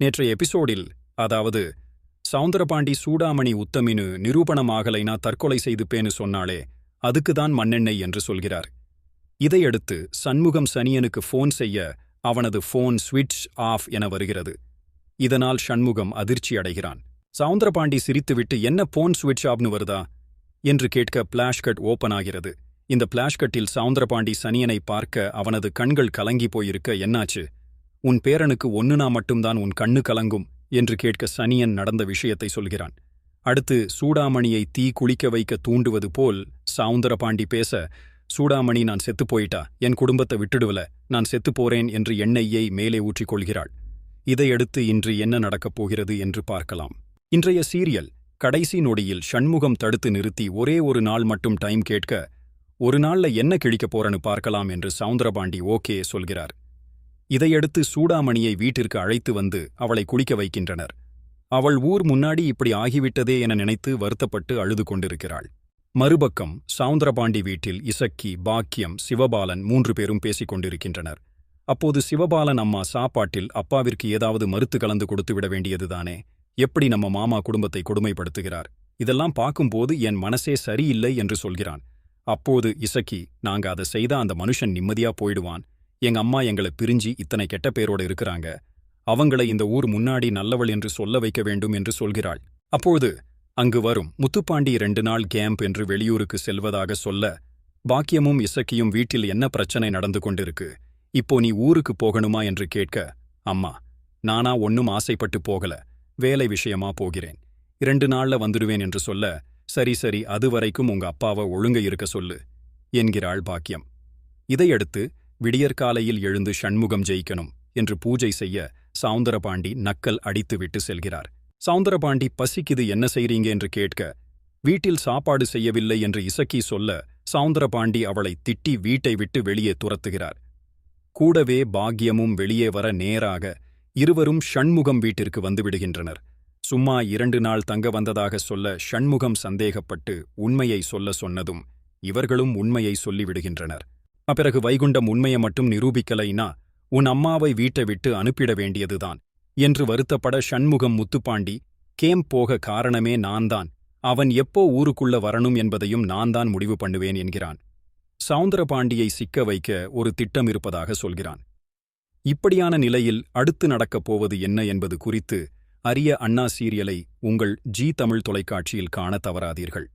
நேற்றைய எபிசோடில் அதாவது சவுந்தரபாண்டி சூடாமணி உத்தமினு நிரூபணமாகலைனா தற்கொலை செய்துப்பேன்னு சொன்னாலே அதுக்குதான் மண்ணெண்ணெய் என்று சொல்கிறார். இதையடுத்து சண்முகம் சனியனுக்கு ஃபோன் செய்ய அவனது ஃபோன் ஸ்விட்ச் ஆஃப் என வருகிறது. இதனால் சண்முகம் அதிர்ச்சி அடைகிறான். சவுந்தரபாண்டி சிரித்துவிட்டு என்ன போன் ஸ்விட்ச் ஆஃப்னு வருதா? என்று கேட்க பிளாஷ்கட் ஓபன் ஆகிறது. இந்த பிளாஷ்கட்டில் சவுந்தரபாண்டி சனியனை பார்க்க அவனது கண்கள் கலங்கி போயிருக்க என்னாச்சு? உன் பேரனுக்கு ஒன்னுனா மட்டும்தான் உன் கண்ணு கலங்கும் என்று கேட்க சனியன் நடந்த விஷயத்தை சொல்கிறான். அடுத்து சூடாமணியை தீ குளிக்க வைக்க தூண்டுவது போல் சவுந்தரபாண்டி பேச சூடாமணி நான் செத்துப் போயிட்டா? என் குடும்பத்தை விட்டுடுவல. நான் செத்துப் போறேன் என்று எண்ணெயை மேலே ஊற்றிக் கொள்கிறாள். இதையடுத்து இன்று என்ன நடக்கப் போகிறது என்று பார்க்கலாம். இன்றைய சீரியல் கடைசி நொடியில் ஷண்முகம் தடுத்து நிறுத்தி ஒரே ஒரு நாள் மட்டும் டைம் கேட்க ஒரு நாள்ல என்ன கிழிக்கப் போறன்னு பார்க்கலாம் என்று சவுந்தரபாண்டி ஓகே சொல்கிறார். இதையடுத்து சூடாமணியை வீட்டிற்கு அழைத்து வந்து அவளை குளிக்க வைக்கின்றனர். அவள் ஊர் முன்னாடி இப்படி ஆகிவிட்டதே என நினைத்து வருத்தப்பட்டு அழுது கொண்டிருக்கிறாள். மறுபக்கம் சவுந்தரபாண்டி வீட்டில் இசக்கி பாக்கியம் சிவபாலன் மூன்று பேரும் பேசிக் கொண்டிருக்கின்றனர். அப்போது சிவபாலன் அம்மா சாப்பாட்டில் அப்பாவிற்கு ஏதாவது மறுத்து கலந்து கொடுத்து விட வேண்டியதுதானே? எப்படி நம்ம மாமா குடும்பத்தை கொடுமைப்படுத்துகிறார்? இதெல்லாம் பார்க்கும்போது என் மனசே சரியில்லை என்று சொல்கிறான். அப்போது இசக்கி நாங்க அதை செய்த அந்த மனுஷன் நிம்மதியா போயிடுவான். எங்க அம்மா எங்களை பிரிஞ்சு இத்தனை கெட்ட பேரோட இருக்கிறாங்க. அவங்கள இந்த ஊர் முன்னாடி நல்லவள் என்று சொல்ல வைக்க வேண்டும் என்று சொல்கிறாள். அப்பொழுது அங்கு வரும் முத்துப்பாண்டி ரெண்டு நாள் கேம்ப் என்று வெளியூருக்கு செல்வதாக சொல்ல பாக்கியமும் இசக்கியும் வீட்டில் என்ன பிரச்சனை நடந்து கொண்டிருக்கு? இப்போ நீ ஊருக்கு போகணுமா என்று கேட்க அம்மா நானா ஒன்னும் ஆசைப்பட்டு போகல வேலை விஷயமா போகிறேன். இரண்டு நாள்ல வந்துடுவேன் என்று சொல்ல சரி சரி அது வரைக்கும் உங்க அப்பாவை ஒழுங்க இருக்க சொல்லு என்கிறாள் பாக்கியம். இதையடுத்து விடியற்காலையில் எழுந்து ஷண்முகம் ஜெயிக்கணும் என்று பூஜை செய்ய சவுந்தரபாண்டி நக்கல் அடித்துவிட்டு செல்கிறார். சவுந்தரபாண்டி பசிக்குது என்ன செய்றீங்க? என்று கேட்க வீட்டில் சாப்பாடு செய்யவில்லை என்று இசக்கி சொல்ல சவுந்தரபாண்டி அவளை திட்டி வீட்டை விட்டு வெளியே துரத்துகிறார். கூடவே பாக்யமும் வெளியே வர நேராக இருவரும் ஷண்முகம் வீட்டிற்கு வந்துவிடுகின்றனர் சும்மா இரண்டு நாள் தங்க வந்ததாக சொல்ல ஷண்முகம் சந்தேகப்பட்டு உண்மையை சொல்ல சொன்னதும் இவர்களும் உண்மையை சொல்லிவிடுகின்றனர். அப்பிறகு வைகுண்டம் உண்மையை மட்டும் நிரூபிக்கலைனா உன் அம்மாவை வீட்டை விட்டு அனுப்பிட வேண்டியதுதான் என்று வருத்தப்பட ஷண்முகம் முத்துப்பாண்டி கேம் போக காரணமே நான்தான் அவன் எப்போ ஊருக்குள்ள வரணும் என்பதையும் நான்தான் முடிவு பண்ணுவேன் என்கிறான். சவுந்தரபாண்டியை சிக்க வைக்க ஒரு திட்டம் இருப்பதாக சொல்கிறான். இப்படியான நிலையில் அடுத்து நடக்கப் போவது என்ன என்பது குறித்து அரிய அண்ணா சீரியலை உங்கள் ஜி தமிழ் தொலைக்காட்சியில் காண தவறாதீர்கள்.